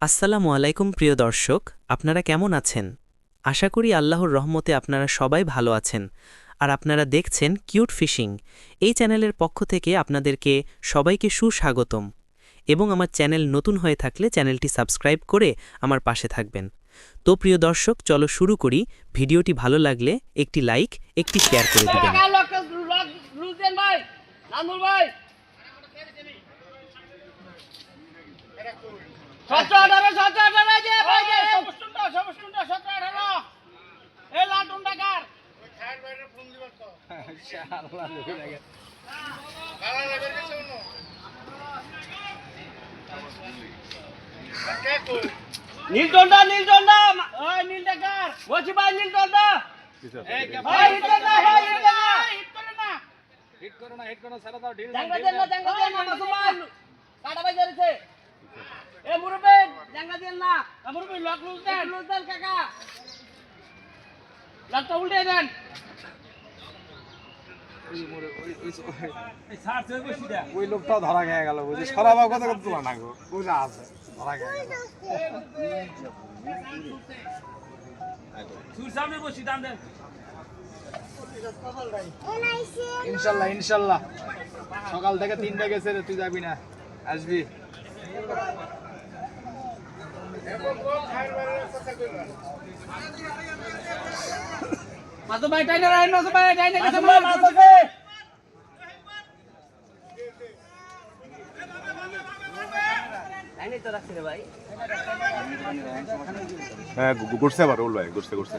আসসালামু আলাইকুম, প্রিয় দর্শক। আপনারা কেমন আছেন? আশা করি আল্লাহর রহমতে আপনারা সবাই ভালো আছেন। আর আপনারা দেখছেন কিউট ফিশিং। এই চ্যানেলের পক্ষ থেকে আপনাদেরকে সবাইকে সুস্বাগতম। এবং আমার চ্যানেল নতুন হয়ে থাকলে চ্যানেলটি সাবস্ক্রাইব করে আমার পাশে থাকবেন। তো, প্রিয় দর্শক, চলো শুরু করি। ভিডিওটি ভালো লাগলে একটি লাইক, একটি শেয়ার করে দিবেন। ভাই ভাই। সতেরো আঠারো সতেরো আঠারো যে সমস্তুনটা সমস্তুনটা সতেরো আঠারো এই লাটুন টাকার নীলটন্ডা নীলটন্ডা ওই নীল টাকার বলছি ভাই ভাই হিট করে না হিট করে না। ছেড়ে দাও ঢিল না। জাঙ্গা দেন না মাসুমান কাটা বাই ধরেছে। এ মুরবে জাঙ্গা দেন না। মুরবে লক লুজ দেন। লুজ দেন কাকা। লকটা উল্টে দেন। ওই লোকটাও ধরা খেয়ে গেল বুঝি সরাবা কথা কথা তোলা না গো। বুঝা আছে ধরা খেয়ে গেল। ইনশাল্লাহ ইনশাল্লাহ। সকাল থেকে তিনটা গেছে রে তুই যাবি না? আসবি? মাসু ভাই টাইনে রাইন মাসু ভাই টাইনে গেছে মাসু ভাই রে ভাই। হ্যাঁ ঘুরছে আবার ওল ভাই ঘুরছে। ঘুরছে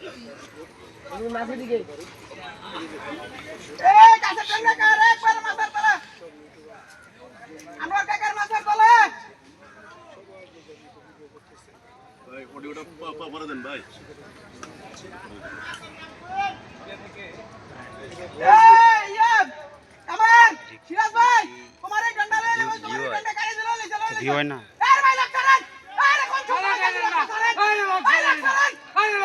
খেলু ভাই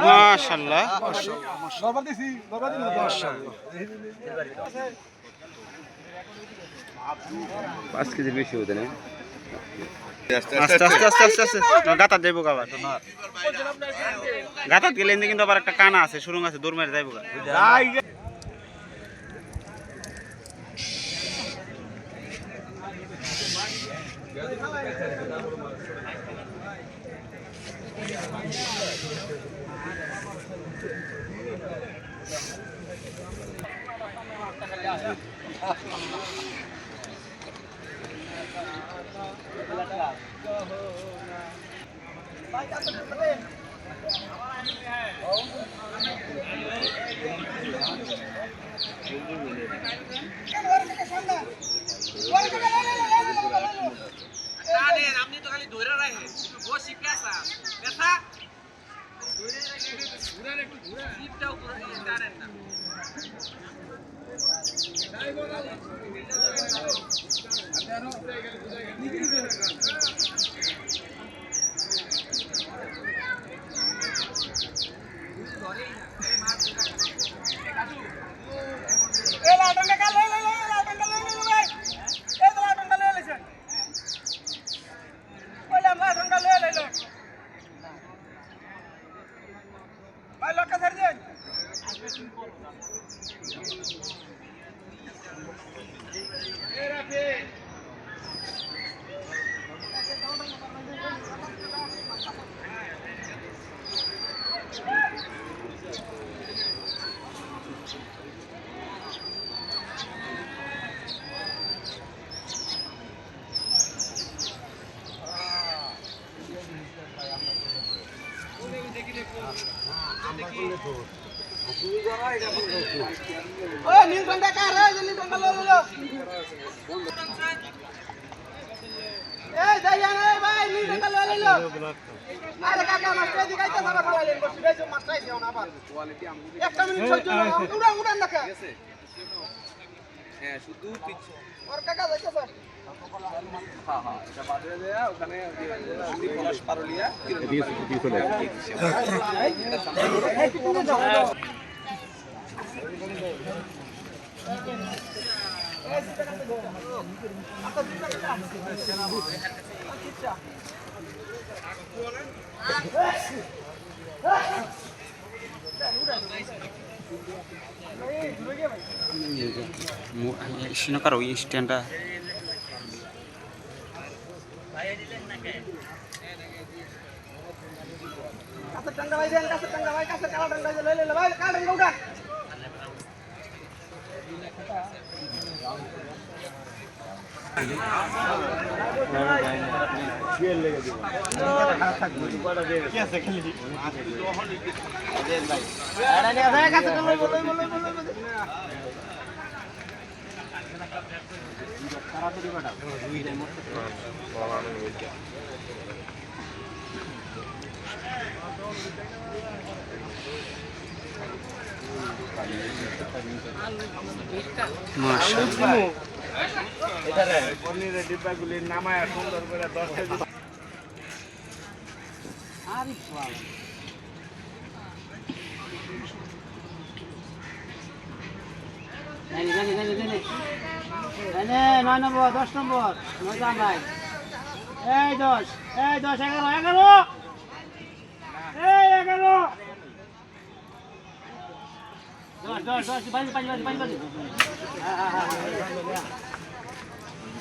মাশাআল্লাহ পাঁচ কেজি বেশি হতে না? আস্তে আস্তে আস্তে আস্তে। আস্তে গাতাত যাইব আবার গাতাত গেলে কিন্তু আবার একটা কানা আছে সুরঙ্গ আছে দৌড় মেরে যাইব আপনি তো খালি ধরে রাখেন ও শিখে আসা ব্যথা সিটটাও জানেন না বুঝাই গেল বুঝাই গেল নীলকণ্ঠা কার রে ভাই নীলকণ্ঠা লো লো লো আরে কাকা মাস্টার দিকে সারা খাওয়াইলেন বসে বেজো মাস্টার আইছে না আবার একটা মিনিট সহ্য করো উড়ান উড়ান না কা হ্যাঁ শুধু পিছে ওর সিনকার ওই স্ট্যান্ডটা কাছে টাঙ্গা ভাই কাছে টাঙ্গা ভাই কাছে কালা টাঙ্গা ভাই কালা টাঙ্গা উড়ান মাশাআল্লাহ। নয় নম্বর দশ নম্বর। নয় ভাই এই দশ এই দশ এগারো এগারো। এই এগারো। দশ দশ দশ বাজি বাজি বাজি বাজি হ্যাঁ হ্যাঁ হ্যাঁ।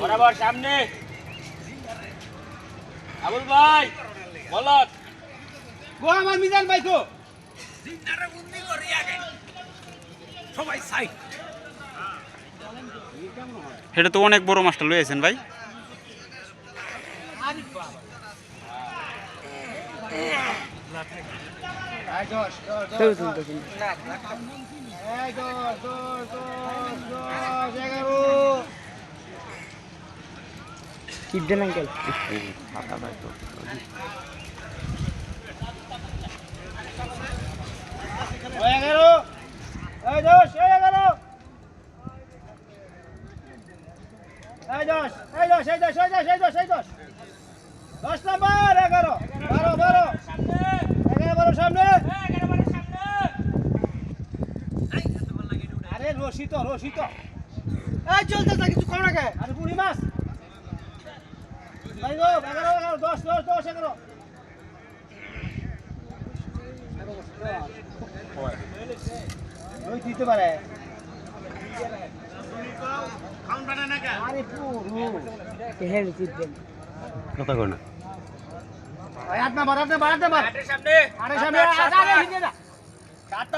বরাবর সামনে। আবুল ভাই বলত গো আমার মিজান ভাই তো এটা তো অনেক বড় মাছটা লইয়েছেন ভাই। এই দশ দশ দশ দশ এগারো। দশ এগারো। এই দশ এই দশ এই দশ এই দশ এই দশ এই দশ। দশ নম্বর এগারো বারো বারো এগারো বারো সামনে তো রশি তো এই চলতে থাকি কিছু কম রাখে আরে পুরি মাছ। ভাই গো এগারো এগারো দশ দশ দশ এগারো। ওই দিতে পারে। কথা কয় না। আট নাম্বার আট নাম্বার আট নাম্বার আরে সামনে। আরে সামনে আরে হিন্দে না সাত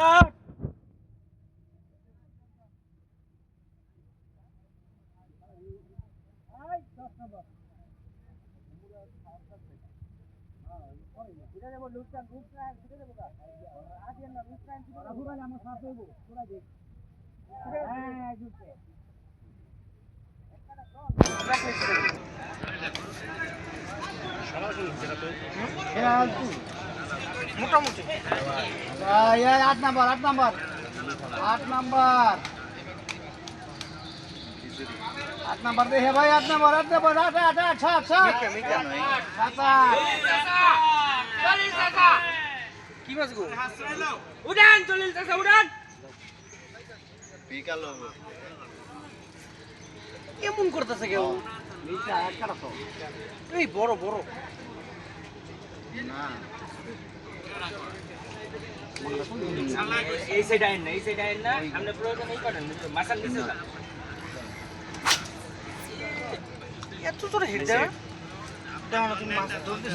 মোটামুটি আট নাম্বার আট নাম্বার আট নাম্বার আট নাম্বার দেখে ভাই আট নাম্বার আট নাম্বার আট আট আট সাত সাত সাত কি মাছ গো? উড়ান চলিল চাচা উড়ান। কেমন করতেছে কেউ? এই বড় বড়। এই সাইড আইন না এই সাইড আইন না আপনি প্রয়োজন এই করেন মাসাল দিছে এত জোরে হেড না তুমি মাছ ধরতেছ?